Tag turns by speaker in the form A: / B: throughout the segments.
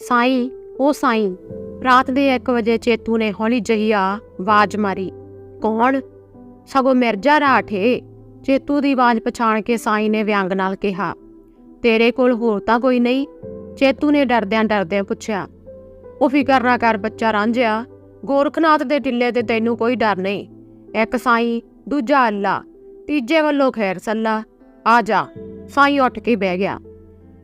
A: ਸਾਈਂ ਉਹ ਸਾਈਂ, ਰਾਤ ਦੇ 1 ਵਜੇ ਚੇਤੂ ਨੇ ਹੌਲੀ ਜਿਹੀ ਆ ਆਵਾਜ਼ ਮਾਰੀ, ਕੌਣ? ਸਗੋਂ ਮਿਰਜ਼ਾ ਰਾਠੇ ਚੇਤੂ ਦੀ ਆਵਾਜ਼ ਪਛਾਣ ਕੇ ਸਾਈਂ ਨੇ ਵਿਅੰਗ ਨਾਲ ਕਿਹਾ, ਤੇਰੇ ਕੋਲ ਹੋਰ ਤਾਂ ਕੋਈ ਨਹੀਂ? ਚੇਤੂ ਨੇ ਡਰਦਿਆਂ ਡਰਦਿਆਂ ਪੁੱਛਿਆ, ਉਹ ਫਿਕਰ ਨਾ ਕਰ ਬੱਚਾ ਰਾਂਝਿਆ, ਗੋਰਖਨਾਥ ਦੇ ਟਿੱਲੇ ਤੇ ਤੈਨੂੰ ਕੋਈ ਡਰ ਨਹੀਂ। ਇੱਕ ਸਾਈਂ, ਦੂਜਾ ਅੱਲਾ, ਤੀਜੇ ਵੱਲੋਂ ਖੈਰ ਸੱਲਾ। ਆ ਜਾ। ਸਾਈਂ ਉੱਠ ਕੇ ਬਹਿ ਗਿਆ।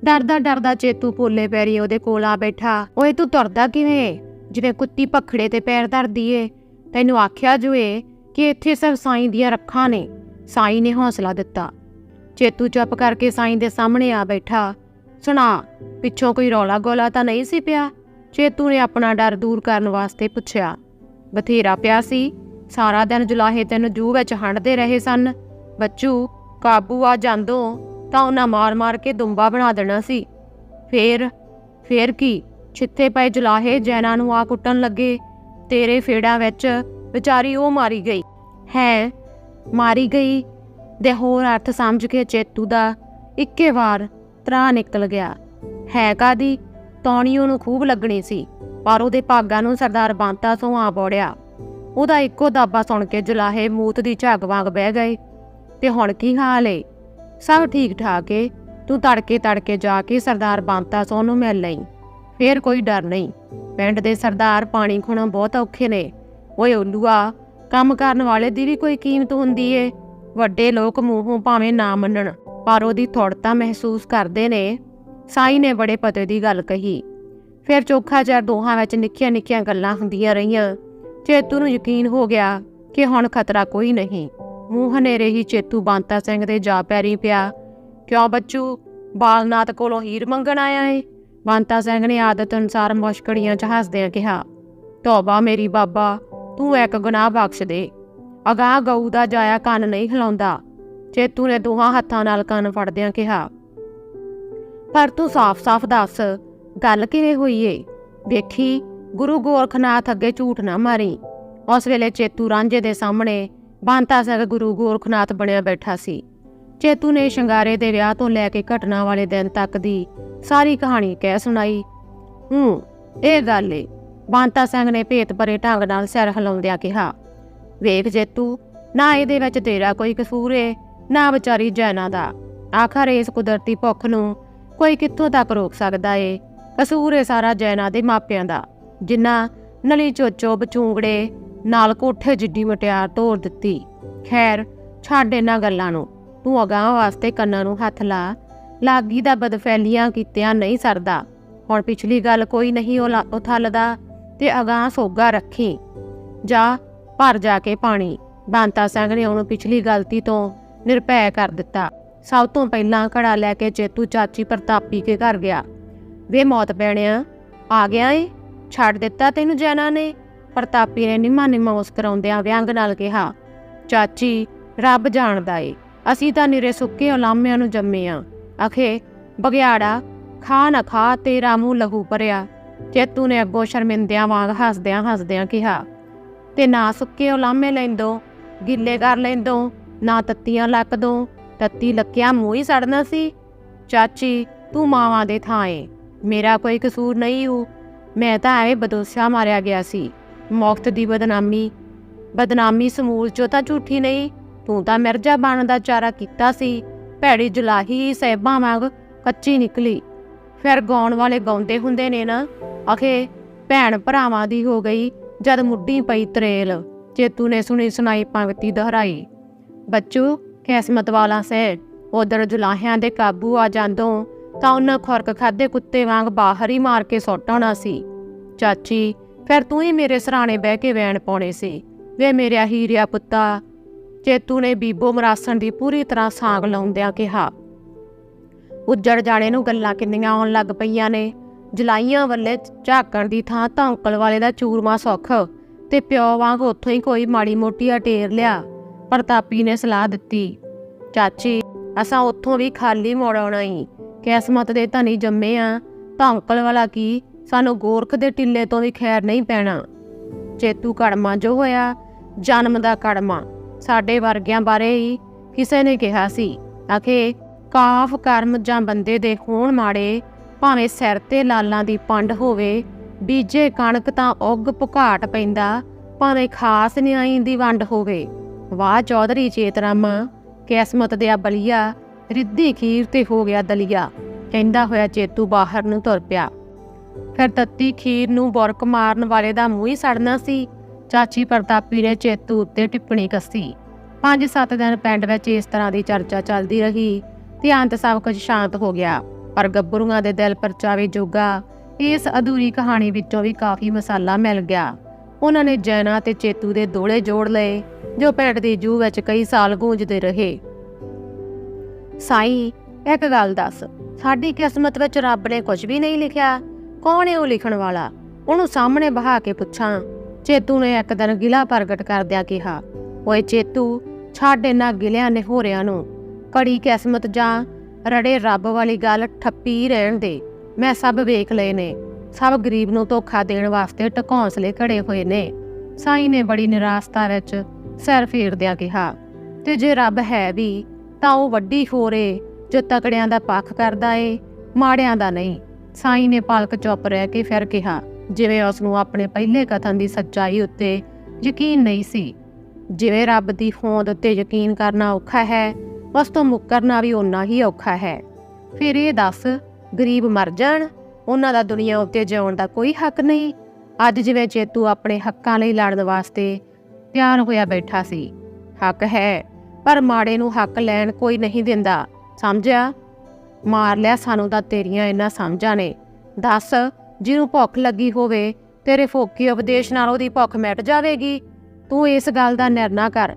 A: ਡਰਦਾ ਡਰਦਾ ਚੇਤੂ ਪੋਲੇ ਪੈਰੀ ਉਹਦੇ ਕੋਲ ਆ ਬੈਠਾ। ਓਏ, ਤੂੰ ਤੁਰਦਾ ਕਿਵੇਂ? ਜਿਵੇਂ ਕੁੱਤੀ ਪਖੜੇ ਤੇ ਪੈਰ ਧਰਦੀ ਏ। ਤੈਨੂੰ ਆਖਿਆ ਜੁਏ ਕਿ ਇੱਥੇ ਸਭ ਸਾਈਂ ਦੀਆਂ ਰੱਖਾਂ ਨੇ। ਸਾਈਂ ਨੇ ਹੌਸਲਾ ਦਿੱਤਾ। ਚੇਤੂ ਚੁੱਪ ਕਰਕੇ ਸਾਈਂ ਦੇ ਸਾਹਮਣੇ ਆ ਬੈਠਾ। ਸੁਣਾ, ਪਿੱਛੋਂ ਕੋਈ ਰੌਲਾ ਗੋਲਾ ਤਾਂ ਨਹੀਂ ਸੀ ਪਿਆ? ਚੇਤੂ ਨੇ ਆਪਣਾ ਡਰ ਦੂਰ ਕਰਨ ਵਾਸਤੇ ਪੁੱਛਿਆ। ਬਥੇਰਾ ਪਿਆ ਸੀ। ਸਾਰਾ ਦਿਨ ਜੁਲਾਹੇ ਤੈਨੂੰ ਜੂ ਵਿੱਚ ਹੰਡਦੇ ਰਹੇ ਸਨ। ਬੱਚੂ, ਕਾਬੂ ਆ, ਜਾਂਦੋਂ। ਤਾਂ ਉਹਨਾਂ ਮਾਰ-ਮਾਰ ਕੇ ਦੁੰਬਾ ਬਣਾ ਦੇਣਾ ਸੀ। ਫੇਰ ਫੇਰ ਕੀ? ਛਿੱਥੇ ਪਏ ਜੁਲਾਹੇ ਜੈਨਾ ਨੂੰ ਆ ਕੁੱਟਣ ਲੱਗੇ। ਤੇਰੇ ਫੇੜਾਂ ਵਿੱਚ ਵਿਚਾਰੀ ਉਹ ਮਾਰੀ ਗਈ। ਹੈ, ਮਾਰੀ ਗਈ? ਦੇ ਹੋਰ ਅਰਥ ਸਮਝ ਕੇ ਚੇਤੂ ਦਾ ਇੱਕੇ ਵਾਰ ਤਰਾ ਨਿਕਲ ਗਿਆ। ਹੈ ਕਾਦੀ? ਤੌਣੀ ਉਹਨੂੰ ਖੂਬ ਲੱਗਣੀ ਸੀ, ਪਰ ਉਹਦੇ ਭਾਗਾਂ ਨੂੰ ਸਰਦਾਰ ਬਾਂਤਾ ਤੋਂ ਆ ਬੋੜਿਆ। ਉਹਦਾ ਇੱਕੋ ਦਾਬਾ ਸੁਣ ਕੇ ਜੁਲਾਹੇ ਮੂਤ ਦੀ ਝੱਗ ਵਾਂਗ ਬਹਿ ਗਏ। ਤੇ ਹੁਣ ਕੀ ਹਾਲ ਏ? ਸਭ ਠੀਕ ਠਾਕ ਏ। ਤੂੰ ਤੜਕੇ ਤੜਕੇ ਜਾ ਕੇ ਸਰਦਾਰ ਬਾਂਤਾ ਸੋਹ ਨੂੰ ਮਿਲ ਲਈ। ਫੇਰ ਕੋਈ ਡਰ ਨਹੀਂ। ਪਿੰਡ ਦੇ ਸਰਦਾਰ ਪਾਣੀ ਖੁਣਾ ਬਹੁਤ ਔਖੇ ਨੇ। ਓਏ ਉਲੂਆ, ਕੰਮ ਕਰਨ ਵਾਲੇ ਦੀ ਵੀ ਕੋਈ ਕੀਮਤ ਹੁੰਦੀ ਏ। ਵੱਡੇ ਲੋਕ ਮੂੰਹੋਂ ਭਾਵੇਂ ਨਾ ਮੰਨਣ, ਪਰ ਉਹਦੀ ਥੋੜਤਾ ਮਹਿਸੂਸ ਕਰਦੇ ਨੇ। ਸਾਈ ਨੇ ਬੜੇ ਪਤੇ ਦੀ ਗੱਲ ਕਹੀ। ਫਿਰ ਚੋਖਾ ਚਿਰ ਦੋਹਾਂ ਵਿੱਚ ਨਿੱਕੀਆਂ ਨਿੱਕੀਆਂ ਗੱਲਾਂ ਹੁੰਦੀਆਂ ਰਹੀਆਂ। ਚੇਤੂ ਨੂੰ ਯਕੀਨ ਹੋ ਗਿਆ ਕਿ ਹੁਣ ਖਤਰਾ ਕੋਈ ਨਹੀਂ। ਮੂੰਹ ਹਨੇਰੇ ਹੀ ਚੇਤੂ ਬਾਂਤਾ ਸਿੰਘ ਦੇ ਜਾ ਪੈਰੀ ਪਿਆ। ਕਿਉਂ ਬੱਚੂ? ਬਾਲਨਾਥ ਕੋਲੋਂ ਹੀਰ ਮੰਗਣ ਆਇਆ ਏ? ਬਾਂਤਾ ਸਿੰਘ ਨੇ ਆਦਤ ਅਨੁਸਾਰ ਮੁਸ਼ਕੜੀਆਂ ਚ ਹੱਸਦਿਆਂ ਕਿਹਾ ਤੌਬਾ ਮੇਰੀ ਬਾਬਾ, ਤੂੰ ਇੱਕ ਗੁਨਾਹ ਬਖਸ਼ ਦੇ। ਅਗਾਹ ਗਊ ਦਾ ਜਾਇਆ ਕੰਨ ਨਹੀਂ ਹਿਲਾਉਂਦਾ। ਚੇਤੂ ਨੇ ਦੋਹਾਂ ਹੱਥਾਂ ਨਾਲ ਕੰਨ ਫੜਦਿਆਂ ਕਿਹਾ, ਪਰ ਤੂੰ ਸਾਫ਼-ਸਾਫ਼ ਦੱਸ, ਗੱਲ ਕਿਵੇਂ ਹੋਈ ਏ? ਵੇਖੀ, ਗੁਰੂ ਗੋਰਖਨਾਥ ਅੱਗੇ ਝੂਠ ਨਾ ਮਾਰੀ। ਉਸ ਵੇਲੇ ਚੇਤੂ ਰਾਂਝੇ ਦੇ ਸਾਹਮਣੇ ਬਾਂਤਾ ਸਿੰਘ ਗੁਰੂ ਗੋਰਖਨਾਥ ਬਣਿਆ ਬੈਠਾ ਸੀ। ਚੇਤੂ ਨੇ ਸ਼ਿੰਗਾਰੇ ਦੇ ਵਿਆਹ ਤੋਂ ਲੈ ਕੇ ਘਟਨਾ ਵਾਲੇ ਦਿਨ ਤੱਕ ਦੀ ਸਾਰੀ ਕਹਾਣੀ ਕਹਿ ਸੁਣਾਈ। ਹੂੰ, ਇਹ ਗੱਲ ਏ, ਬਾਂਤਾ ਸਿੰਘ ਨੇ ਭੇਤ ਭਰੇ ਢੰਗ ਨਾਲ ਸਿਰ ਹਿਲਾਉਂਦਿਆਂ ਕਿਹਾ, ਵੇਖ ਜੇਤੂ, ਨਾ ਇਹਦੇ ਵਿੱਚ ਤੇਰਾ ਕੋਈ ਕਸੂਰ ਏ, ਨਾ ਵਿਚਾਰੀ ਜੈਨਾ ਦਾ। ਆਖਰ ਇਸ ਕੁਦਰਤੀ ਭੁੱਖ ਨੂੰ ਕੋਈ ਕਿੱਥੋਂ ਤੱਕ ਰੋਕ ਸਕਦਾ ਏ? ਕਸੂਰ ਏ ਸਾਰਾ ਜੈਨਾ ਦੇ ਮਾਪਿਆਂ ਦਾ ਜਿਨ੍ਹਾਂ ਨਲੀ ਚੋਚੋ ਬਚੂੰਗੜੇ ਨਾਲ ਕੋਠੇ ਜਿੱਡੀ ਮਟਿਆਰ ਤੋੜ ਦਿੱਤੀ। ਖੈਰ, ਛੱਡ ਇਹਨਾਂ ਗੱਲਾਂ ਨੂੰ। ਤੂੰ ਅਗਾਂਹ ਵਾਸਤੇ ਕੰਨਾਂ ਨੂੰ ਹੱਥ ਲਾ। ਲਾਗੀ ਦਾ ਬਦਫੈਲੀਆਂ ਕੀਤਿਆਂ ਨਹੀਂ ਸਰਦਾ। ਹੁਣ ਪਿਛਲੀ ਗੱਲ ਕੋਈ ਨਹੀਂ ਉਹ ਥੱਲਦਾ ਤੇ ਅਗਾਂਹ ਸੋਗਾ ਰੱਖੀ। ਜਾ, ਭਰ ਜਾ ਕੇ ਪਾਣੀ। ਬਾਂਤਾ ਸਿੰਘ ਨੇ ਉਹਨੂੰ ਪਿਛਲੀ ਗਲਤੀ ਤੋਂ ਨਿਰਭੈ ਕਰ ਦਿੱਤਾ। ਸਭ ਤੋਂ ਪਹਿਲਾਂ ਘੜਾ ਲੈ ਕੇ ਚੇਤੂ ਚਾਚੀ ਪ੍ਰਤਾਪੀ ਕੇ ਘਰ ਗਿਆ। ਵੇ ਮੌਤ ਪੈਣਿਆ, ਆ ਗਿਆ ਏ? ਛੱਡ ਦਿੱਤਾ ਤੈਨੂੰ ਜੈਨਾ ਨੇ? ਪ੍ਰਤਾਪੀ ਨੇ ਨਿਮਾ ਨਿਮਾ ਮੁਸਕਰਾਉਂਦਿਆਂ ਵਿਅੰਗ ਨਾਲ ਕਿਹਾ, ਚਾਚੀ, ਰੱਬ ਜਾਣਦਾ ਏ, ਅਸੀਂ ਤਾਂ ਨਿਰੇ ਸੁੱਕੇ ਉਲਾਮਿਆਂ ਨੂੰ ਜੰਮੇ ਆ। ਅਖੇ ਬਗਿਆੜਾ ਖਾ ਨਾ ਖਾ ਤੇਰਾ ਮੂੰਹ ਲਹੂ ਭਰਿਆ। ਚੇਤੂ ਨੇ ਅੱਗੋਂ ਸ਼ਰਮਿੰਦਿਆਂ ਵਾਂਗ ਹੱਸਦਿਆਂ ਹੱਸਦਿਆਂ ਕਿਹਾ, ਤੇ ਨਾ ਸੁੱਕੇ ਉਲਾਮੇ ਲੈਂਦੋ, ਗਿੱਲੇ ਕਰ ਲੈਂਦੋ, ਨਾ ਤੱਤੀਆਂ ਲੱਕ ਦੋ ਤੱਤੀ ਲੱਕਿਆ ਮੂੰਹ ਹੀ ਸੜਨਾ ਸੀ। ਚਾਚੀ, ਤੂੰ ਮਾਵਾਂ ਦੇ ਥਾਂ ਏ, ਮੇਰਾ ਕੋਈ ਕਸੂਰ ਨਹੀਂ ਹੂ ਮੈਂ ਤਾਂ ਐਵੇਂ ਬਦੋਸਾ ਮਾਰਿਆ ਗਿਆ ਸੀ। ਮੁਕਤ ਦੀ ਬਦਨਾਮੀ। ਬਦਨਾਮੀ ਸਮੂਲ ਚੋਂ ਤਾਂ ਝੂਠੀ ਨਹੀਂ, ਤੂੰ ਤਾਂ ਮਿਰਜ਼ਾ ਬਣ ਦਾ ਚਾਰਾ ਕੀਤਾ ਸੀ। ਭੈੜੀ ਜੁਲਾਹੀ ਸਹਿਬਾਂ ਵਾਂਗ ਕੱਚੀ ਨਿਕਲੀ। ਫਿਰ ਗਾਉਣ ਵਾਲੇ ਗਾਉਂਦੇ ਹੁੰਦੇ ਨੇ ਨਾ ਅਖੇ ਭੈਣ ਭਰਾਵਾਂ ਦੀ ਹੋ ਗਈ ਜਦ ਮੁੱਢੀ ਪਈ ਤਰੇਲ ਚੇਤੂ ਨੇ ਸੁਣੀ ਸੁਣਾਈ ਪੰਕਤੀ ਦੁਹਰਾਈ। ਬੱਚੂ, ਕਿਸਮਤ ਵਾਲਾ ਸੇ ਉਧਰ ਜੁਲਾਹਿਆਂ ਦੇ ਕਾਬੂ ਆ ਜਾਂਦੋਂ, ਤਾਂ ਉਹਨਾਂ ਖੁਰਕ ਖਾਦੇ ਕੁੱਤੇ ਵਾਂਗ ਬਾਹਰ ਹੀ ਮਾਰ ਕੇ ਸੁੱਟ ਆਉਣਾ ਸੀ। ਚਾਚੀ ਫਿਰ ਤੂੰ ਹੀ ਮੇਰੇ ਸਰਾਣੇ ਬਹਿ ਕੇ ਵੈਣ ਪਾਉਣੇ ਸੀ। ਵੇ ਮੇਰਿਆ ਹੀਰਿਆ ਪੁੱਤਾ ਚੇਤੂ ਨੇ ਬੀਬੋ ਮਰਾਸਣ ਦੀ ਪੂਰੀ ਤਰ੍ਹਾਂ ਸਾਗ ਲਾਉਂਦਿਆਂ ਕਿਹਾ, ਉੱਜੜ ਜਾਣੇ ਨੂੰ ਗੱਲਾਂ ਕਿੰਨੀਆਂ ਆਉਣ ਲੱਗ ਪਈਆਂ ਨੇ, ਜਲਾਈਆਂ ਵੱਲੇ ਝਾਕਣ ਦੀ ਥਾਂ ਤਾਂ ਅੰਕਲ ਵਾਲੇ ਦਾ ਚੂਰਮਾ ਸੁੱਖ, ਤੇ ਪਿਓ ਵਾਂਗ ਉੱਥੋਂ ਹੀ ਕੋਈ ਮਾੜੀ ਮੋਟੀ ਅਟੇਰ ਲਿਆ, ਪ੍ਰਤਾਪੀ ਨੇ ਸਲਾਹ ਦਿੱਤੀ, ਚਾਚੀ, ਅਸਾਂ ਉੱਥੋਂ ਵੀ ਖਾਲੀ ਮੋੜ ਆਉਣਾ ਹੀ ਕਿਸਮਤ ਦੇ ਧਨੀ ਜੰਮੇ ਆ, ਤਾਂ ਅੰਕਲ ਵਾਲਾ ਕੀ ਸਾਨੂੰ ਗੋਰਖ ਦੇ ਟਿੱਲੇ ਤੋਂ ਵੀ ਖੈਰ ਨਹੀਂ ਪੈਣਾ। ਚੇਤੂ ਕੜਮਾ ਜੋ ਹੋਇਆ, ਜਨਮ ਦਾ ਕੜਮਾ ਸਾਡੇ ਵਰਗਿਆਂ ਬਾਰੇ ਹੀ ਕਿਸੇ ਨੇ ਕਿਹਾ ਸੀ। ਆਖੇ, ਕਾਫ ਕਰਮ ਜਾਂ ਬੰਦੇ ਦੇ ਹੋਣ ਮਾੜੇ, ਭਾਵੇਂ ਸਿਰ ਤੇ ਲਾਲਾਂ ਦੀ ਪੰਡ ਹੋਵੇ, ਬੀਜੇ ਕਣਕ ਤਾਂ ਉੱਗ ਪੁਘਾਟ ਪੈਂਦਾ, ਭਾਵੇਂ ਖਾਸ ਨਿਆਈ ਦੀ ਵੰਡ ਹੋਵੇ। ਵਾਹ ਚੌਧਰੀ ਚੇਤਰਾਮਾ, ਕਿਸਮਤ ਦਿਆ ਬਲੀਆ, ਰਿੱਧੀ ਖੀਰ ਤੇ ਹੋ ਗਿਆ ਦਲੀਆ। ਕਹਿੰਦਾ ਹੋਇਆ ਚੇਤੂ ਬਾਹਰ ਨੂੰ ਤੁਰ ਪਿਆ। ਫਿਰ ਤੱਤੀ ਖੀਰ ਨੂੰ ਬੁਰਕ ਮਾਰਨ ਵਾਲੇ ਦਾ ਮੂੰਹ ਹੀ ਸੜਨਾ ਸੀ। ਚਾਚੀ ਪ੍ਰਤਾਪੀ ਨੇ ਚੇਤੂ ਉੱਤੇ ਟਿੱਪਣੀ ਕੱਸੀ। ਪੰਜ ਸੱਤ ਦਿਨ ਪਿੰਡ ਵਿੱਚ ਇਸ ਤਰ੍ਹਾਂ ਦੀ ਚਰਚਾ ਚੱਲਦੀ ਰਹੀ। ਤੇ ਅੰਤ ਸਭ ਕੁਝ ਸ਼ਾਂਤ ਹੋ ਗਿਆ, ਪਰ ਗੱਭਰੂਆਂ ਦੇ ਦਿਲ ਪਰਚਾਵੇ ਜੋਗਾ ਇਸ ਅਧੂਰੀ ਕਹਾਣੀ ਵਿੱਚੋਂ ਵੀ ਕਾਫੀ ਮਸਾਲਾ ਮਿਲ ਗਿਆ। ਉਹਨਾਂ ਨੇ ਜੈਨਾ ਤੇ ਚੇਤੂ ਦੇ ਦੋਲੇ ਜੋੜ ਲਏ, ਜੋ ਪਿੰਡ ਦੀ ਜੂ ਵਿੱਚ ਕਈ ਸਾਲ ਗੂੰਜਦੇ ਰਹੇ। ਸਾਈ, ਇੱਕ ਗੱਲ ਦੱਸ, ਸਾਡੀ ਕਿਸਮਤ ਵਿੱਚ ਰੱਬ ਨੇ ਕੁਝ ਵੀ ਨਹੀਂ ਲਿਖਿਆ? ਕੌਣ ਹੈ ਉਹ ਲਿਖਣ ਵਾਲਾ? ਉਹਨੂੰ ਸਾਹਮਣੇ ਬਹਾ ਕੇ ਪੁੱਛਾਂ। ਚੇਤੂ ਨੇ ਇੱਕ ਦਿਨ ਗਿਲਾ ਪ੍ਰਗਟ ਕਰਦਿਆਂ ਕਿਹਾ, ਓਏ ਚੇਤੂ, ਛੱਡ ਇਹਨਾਂ ਗਿਲਿਆਂ ਨੇ ਹੋਰਿਆਂ ਨੂੰ। ਕੜੀ ਕਿਸਮਤ ਜਾਂ ਰੜੇ ਰੱਬ ਵਾਲੀ ਗੱਲ ਠੱਪੀ ਰਹਿਣ ਦੇ। ਮੈਂ ਸਭ ਵੇਖ ਲਏ ਨੇ। ਸਭ ਗਰੀਬ ਨੂੰ ਧੋਖਾ ਦੇਣ ਵਾਸਤੇ ਟਕੌਂਸਲੇ ਘੜੇ ਹੋਏ ਨੇ। ਸਾਈ ਨੇ ਬੜੀ ਨਿਰਾਸ਼ਤਾ ਵਿੱਚ ਸਿਰ ਫੇਰਦਿਆਂ ਕਿਹਾ, ਤੇ ਜੇ ਰੱਬ ਹੈ ਵੀ, ਤਾਂ ਉਹ ਵੱਡੀ ਹੋਰੇ ਜੋ ਤਕੜਿਆਂ ਦਾ ਪੱਖ ਕਰਦਾ ਏ, ਮਾੜਿਆਂ ਦਾ ਨਹੀਂ। ਸਾਈ ਨੇ ਪਾਲਕ ਚੁੱਪ ਰਹਿ ਕੇ ਫਿਰ ਕਿਹਾ, ਜਿਵੇਂ ਉਸ ਨੂੰ ਆਪਣੇ ਪਹਿਲੇ ਕਥਨ ਦੀ ਸੱਚਾਈ ਉੱਤੇ ਯਕੀਨ ਨਹੀਂ ਸੀ। ਜਿਵੇਂ ਰੱਬ ਦੀ ਹੋਂਦ ਉੱਤੇ ਯਕੀਨ ਕਰਨਾ ਔਖਾ ਹੈ, ਉਸ ਤੋਂ ਮੁੱਕਰਨਾ ਵੀ ਓਨਾ ਹੀ ਔਖਾ ਹੈ। ਫਿਰ ਇਹ ਦੱਸ, ਗਰੀਬ ਮਰ ਜਾਣ, ਉਹਨਾਂ ਦਾ ਦੁਨੀਆ ਉੱਤੇ ਜਿਉਣ ਦਾ ਕੋਈ ਹੱਕ ਨਹੀਂ। ਅੱਜ ਜਿਵੇਂ ਚੇਤੂ ਆਪਣੇ ਹੱਕਾਂ ਲਈ ਲੜਨ ਵਾਸਤੇ ਤਿਆਰ ਹੋਇਆ ਬੈਠਾ ਸੀ। ਹੱਕ ਹੈ, ਪਰ ਮਾੜੇ ਨੂੰ ਹੱਕ ਲੈਣ ਕੋਈ ਨਹੀਂ ਦਿੰਦਾ। ਸਮਝਿਆ? ਮਾਰ ਲਿਆ, ਸਾਨੂੰ ਤਾਂ ਤੇਰੀਆਂ ਇਹਨਾਂ ਸਮਝਾਂ ਨੇ। ਦੱਸ, ਜਿਹਨੂੰ ਭੁੱਖ ਲੱਗੀ ਹੋਵੇ, ਤੇਰੇ ਫੋਕੀ ਉਪਦੇਸ਼ ਨਾਲ ਉਹਦੀ ਭੁੱਖ ਮਿਟ ਜਾਵੇਗੀ। ਤੂੰ ਇਸ ਗੱਲ ਦਾ ਨਿਰਣਾ ਕਰ।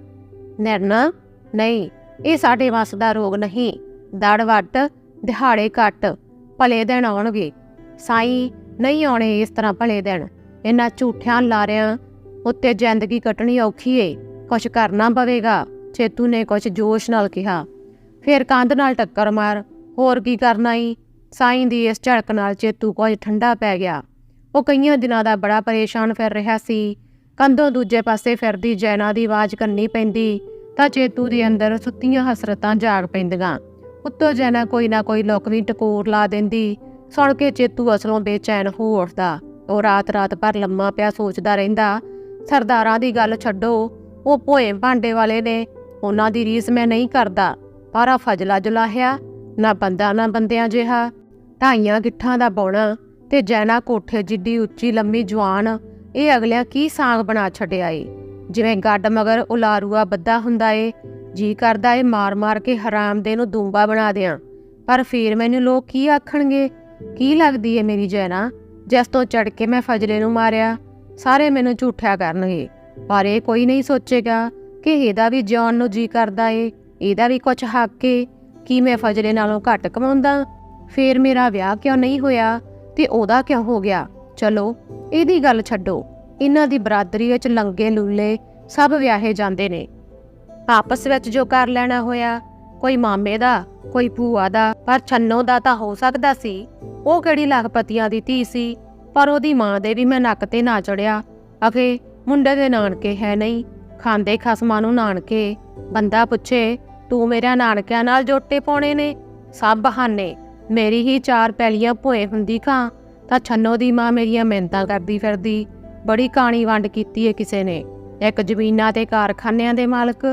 A: ਨਿਰਣਾ? ਨਹੀਂ, ਇਹ ਸਾਡੇ ਵੱਸ ਦਾ ਰੋਗ ਨਹੀਂ। ਦੜ ਵੱਟ, ਦਿਹਾੜੇ ਘੱਟ, ਭਲੇ ਦਿਨ ਆਉਣਗੇ। ਸਾਈ, ਨਹੀਂ ਆਉਣੇ ਇਸ ਤਰ੍ਹਾਂ ਭਲੇ ਦਿਨ। ਇਹਨਾਂ ਝੂਠਿਆਂ ਲਾਰਿਆਂ ਉੱਤੇ ਜ਼ਿੰਦਗੀ ਕੱਟਣੀ ਔਖੀ ਏ। ਕੁਛ ਕਰਨਾ ਪਵੇਗਾ। ਛੇਤੂ ਨੇ ਕੁਛ ਜੋਸ਼ ਨਾਲ ਕਿਹਾ। ਫਿਰ ਕੰਧ ਨਾਲ ਟੱਕਰ ਮਾਰ। ਹੋਰ ਕੀ ਕਰਨਾ ਈ? ਸਾਈਂ ਦੀ ਇਸ ਝੜਕ ਨਾਲ ਚੇਤੂ ਕੁਝ ਠੰਡਾ ਪੈ ਗਿਆ। ਉਹ ਕਈਆਂ ਦਿਨਾਂ ਦਾ ਬੜਾ ਪਰੇਸ਼ਾਨ ਫਿਰ ਰਿਹਾ ਸੀ। ਕੰਧੋਂ ਦੂਜੇ ਪਾਸੇ ਫਿਰਦੀ ਜੈਨਾ ਦੀ ਆਵਾਜ਼ ਕੰਨੀ ਪੈਂਦੀ, ਤਾਂ ਚੇਤੂ ਦੇ ਅੰਦਰ ਸੁੱਤੀਆਂ ਹਸਰਤਾਂ ਜਾਗ ਪੈਂਦੀਆਂ। ਉੱਤੋਂ ਜੈਨਾ ਕੋਈ ਨਾ ਕੋਈ ਲੋਕਵੀਂ ਟਕੋਰ ਲਾ ਦਿੰਦੀ, ਸੁਣ ਕੇ ਚੇਤੂ ਅਸਲੋਂ ਬੇਚੈਨ ਹੋ ਉੱਠਦਾ। ਉਹ ਰਾਤ-ਰਾਤ ਭਰ ਲੰਮਾ ਪਿਆ ਸੋਚਦਾ ਰਹਿੰਦਾ, ਸਰਦਾਰਾਂ ਦੀ ਗੱਲ ਛੱਡੋ, ਉਹ ਭੋਏ ਭਾਂਡੇ ਵਾਲੇ ਨੇ, ਉਹਨਾਂ ਦੀ ਰੀਸ ਮੈਂ ਨਹੀਂ ਕਰਦਾ। ਪਰ ਆ ਫਜਲਾ ਜੁਲਾਹਿਆ ਨਾ ਬੰਦਾ ਨਾ ਬੰਦਿਆਂ ਜਿਹਾ। ਢਾਈਆਂ ਗਿੱਠਾਂ ਦਾ ਬੌਣਾ ਤੇ ਜੈਨਾ ਕੋਠੇ ਜਿੱਡੀ ਉੱਚੀ ਲੰਮੀ ਜਵਾਨ ਇਹ ਅਗਲਿਆਂ ਕੀ ਸਾਂਗ ਬਣਾ ਛੱਡਿਆ ਏ? ਜਿਵੇਂ ਗੱਡ ਮਗਰ ਉਲਾਰੂਆ ਬੱਦਾ ਹੁੰਦਾ ਏ, ਜੀ ਕਰਦਾ ਏ ਮਾਰ-ਮਾਰ ਕੇ ਹਰਾਮ ਦੇ ਨੂੰ ਦੂੰਬਾ ਬਣਾ ਦਿਆਂ। ਪਰ ਫੇਰ ਮੈਨੂੰ ਲੋਕ ਕੀ ਆਖਣਗੇ? ਕੀ ਲੱਗਦੀ ਏ ਮੇਰੀ ਜੈਨਾ? ਜਿਸ ਤੋਂ ਚੜ ਕੇ ਮੈਂ ਫਜਲੇ ਨੂੰ ਮਾਰਿਆ, ਸਾਰੇ ਮੈਨੂੰ ਝੂਠਿਆ ਕਰਨਗੇ। ਪਰ ਇਹ ਕੋਈ ਨਹੀਂ ਸੋਚੇਗਾ ਕਿ ਇਹਦਾ ਵੀ ਜਾਨ ਨੂੰ ਜੀ ਕਰਦਾ ਏ, ਇਹਦਾ ਵੀ ਕੁਝ ਹੱਕ ਏ। ਕੀ ਮੈਂ ਫਜਲੇ ਨਾਲੋਂ ਘੱਟ ਕਮਾਉਂਦਾ? ਫੇਰ ਮੇਰਾ ਵਿਆਹ ਕਿਉਂ ਨਹੀਂ ਹੋਇਆ? ਤੇ ਉਹਦਾ ਕਿਉਂ ਹੋ ਗਿਆ? ਚਲੋ, ਇਹਦੀ ਗੱਲ ਛੱਡੋ। ਇਹਨਾਂ ਦੀ ਬਰਾਦਰੀ ਵਿੱਚ ਲੰਗੇ ਲੁੱਲੇ ਸਭ ਵਿਆਹੇ ਜਾਂਦੇ ਨੇ। ਆਪਸ ਵਿੱਚ ਜੋ ਕਰ ਲੈਣਾ ਹੋਇਆ, ਕੋਈ ਮਾਮੇ ਦਾ, ਕੋਈ ਭੂਆ ਦਾ, ਪਰ ਛੰਨੋ ਦਾ ਤਾਂ ਹੋ ਸਕਦਾ ਸੀ। ਉਹ ਕਿਹੜੀ ਲਖਪਤੀਆਂ ਦੀ ਧੀ ਸੀ? ਪਰ ਉਹਦੀ ਮਾਂ ਦੇ ਵੀ ਮੈਂ ਨੱਕ ਤੇ ਨਾ ਚੜਿਆ। ਅਖੇ, ਮੁੰਡੇ ਦੇ ਨਾਨਕੇ ਹੈ ਨਹੀਂ, ਖਾਂਦੇ ਖਸਮਾਂ ਨੂੰ ਨਾਨਕੇ। ਬੰਦਾ ਪੁੱਛੇ ਤੂੰ ਮੇਰਾ ਨਾਨਕਿਆਂ ਨਾਲ ਜੋਟੇ ਪਾਉਣੇ ਨੇ, ਸਭ ਬਹਾਨੇ। ਮੇਰੀ ਹੀ ਚਾਰ ਪੈਲੀਆਂ ਭੋਏ ਹੁੰਦੀ ਖਾਂ, ਤਾਂ ਛੰਨੋ ਦੀ ਮਾਂ ਮੇਰੀਆਂ ਮਿਹਨਤਾਂ ਕਰਦੀ ਫਿਰਦੀ। ਬੜੀ ਕਾਣੀ ਵੰਡ ਕੀਤੀ ਏ ਕਿਸੇ ਨੇ। ਇੱਕ ਜ਼ਮੀਨਾਂ ਤੇ ਕਾਰਖਾਨਿਆਂ ਦੇ ਮਾਲਕ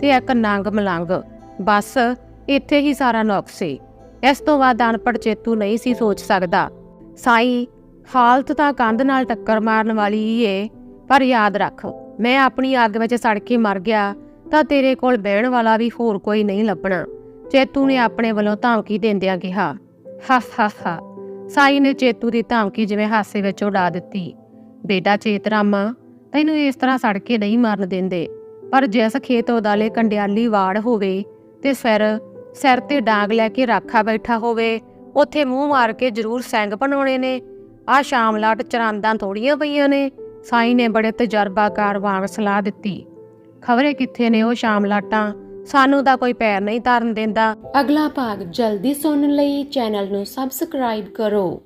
A: ਤੇ ਇੱਕ ਨੰਗ ਮਲੰਗ। ਬਸ, ਇੱਥੇ ਹੀ ਸਾਰਾ ਨੁਕਸ ਸੀ ਇਸ ਤੋਂ ਬਾਅਦ ਅਨਪੜ੍ਹ ਚੇਤੂ ਨਹੀਂ ਸੀ ਸੋਚ ਸਕਦਾ। ਸਾਈ, ਹਾਲਤ ਤਾਂ ਕੰਧ ਨਾਲ ਟੱਕਰ ਮਾਰਨ ਵਾਲੀ ਹੀ ਏ, ਪਰ ਯਾਦ ਰੱਖ, ਮੈਂ ਆਪਣੀ ਅੱਗ ਵਿੱਚ ਸੜ ਕੇ ਮਰ ਗਿਆ। ਤਾਂ ਤੇਰੇ ਕੋਲ ਬਹਿਣ ਵਾਲਾ ਵੀ ਹੋਰ ਕੋਈ ਨਹੀਂ ਲੱਭਣਾ। ਚੇਤੂ ਨੇ ਆਪਣੇ ਵੱਲੋਂ ਧਮਕੀ ਦਿੰਦਿਆਂ ਕਿਹਾ ਹਾ ਹਾ ਹਾ। ਸਾਈ ਨੇ ਚੇਤੂ ਦੀ ਧਮਕੀ ਜਿਵੇਂ ਹਾਸੇ ਵਿੱਚ ਉਡਾ ਦਿੱਤੀ। ਬੇਟਾ ਚੇਤਰਾਮਾ ਤੈਨੂੰ ਇਸ ਤਰ੍ਹਾਂ ਸੜ ਕੇ ਨਹੀਂ ਮਰਨ ਦਿੰਦੇ। ਪਰ ਜਿਸ ਖੇਤ ਉਦਾਲੇ ਕੰਡਿਆਲੀ ਵਾੜ ਹੋਵੇ ਤੇ ਸਿਰ ਸਿਰ ਤੇ ਡਾਂਗ ਲੈ ਕੇ ਰਾਖਾ ਬੈਠਾ ਹੋਵੇ, ਉੱਥੇ ਮੂੰਹ ਮਾਰ ਕੇ ਜ਼ਰੂਰ ਸੈਂਗ ਬਣਾਉਣੇ ਨੇ। ਆ ਸ਼ਾਮਲਾਟ ਚਰਾਂਦਾਂ ਥੋੜੀਆਂ ਪਈਆਂ ਨੇ। ਸਾਈ ਨੇ ਬੜੇ ਤਜਰਬਾਕਾਰ ਵਾਂਗ ਸਲਾਹ ਦਿੱਤੀ। ਖਬਰੇ ਕਿੱਥੇ ਨੇ ਉਹ ਸ਼ਾਮ ਲਾਟਾਂ? ਸਾਨੂੰ ਤਾਂ ਕੋਈ ਪੈਰ ਨਹੀਂ ਧਰਨ ਦਿੰਦਾ।
B: ਅਗਲਾ ਭਾਗ ਜਲਦੀ ਸੁਣਨ ਲਈ ਚੈਨਲ ਨੂੰ ਸਬਸਕ੍ਰਾਈਬ ਕਰੋ।